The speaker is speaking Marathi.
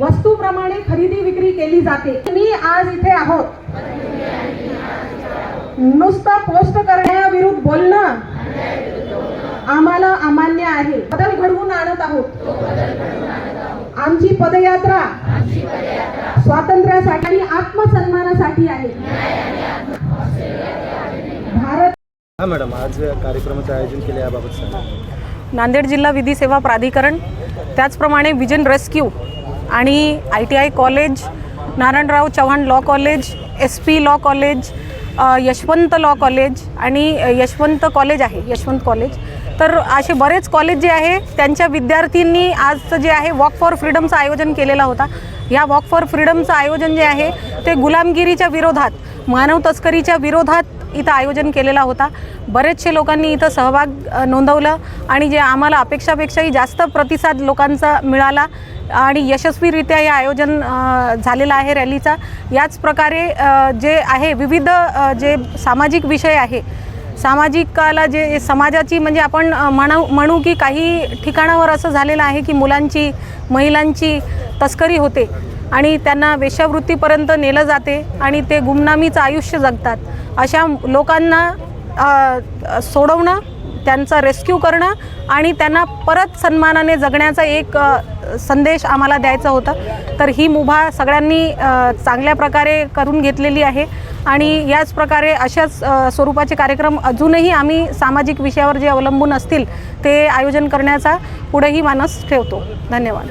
वस्तूप्रमाणे खरेदी विक्री केली जाते. मी आज इथे आहोत. नुसतं पोस्ट करण्याविरुद्ध बोलणं आम्हाला अमान्य आहे. बदल घडवून आणत आहोत. आमची पदयात्रा स्वातंत्र्यासाठी आणि आत्मसन्मानासाठी आहे. हा मॅडम आज कार्यक्रमाचं आयोजन केले याबाबत सांगा. नांदेड जिल्हा विधी सेवा प्राधिकरण त्याचप्रमाणे विजन रेस्क्यू आणि I T I college Narayanrao Chavan law college S P law college Yashwant law college आणि यशवंत कॉलेज आहे यशवंत कॉलेज. तर असे बरेच कॉलेज जे आहे त्यांच्या विद्यार्थ्यांनी आजचं जे आहे वॉक फॉर फ्रीडमचं आयोजन केलेला होता. या वॉक फॉर फ्रीडमचं आयोजन जे आहे ते गुलामगिरीच्या विरोधात मानव तस्करीच्या विरोधात इथं आयोजन केलेला होता. बरेचसे लोकांनी इथं सहभाग नोंदवलं आणि जे आम्हाला अपेक्षापेक्षाही जास्त प्रतिसाद लोकांचा मिळाला आणि यशस्वीरित्या हे आयोजन झालेलं आहे रॅलीचा. याच प्रकारे जे आहे विविध जे सामाजिक विषय आहे सामाजिकाला जे समाजाची म्हणजे आपण म्हणू म्हणू की काही ठिकाणावर असं झालेलं आहे की मुलांची महिलांची तस्करी होते आणि त्यांना वेश्यावृत्तीपर्यंत नेलं जाते आणि ते गुमनामीचं आयुष्य जगतात. अशा लोकांना सोडवणं त्यांचा रेस्क्यू करणं आणि त्यांना परत सन्मानाने जगण्याचा एक संदेश आम्हाला द्यायचा होता. तर ही मुभा सगळ्यांनी चांगल्या प्रकारे करून घेतलेली आहे आणि याच प्रकारे अशाच स्वरूपाचे कार्यक्रम अजूनही आम्ही सामाजिक विषयावर जे अवलंबून असतील ते आयोजन करण्याचा पुढेही मानस ठेवतो. धन्यवाद.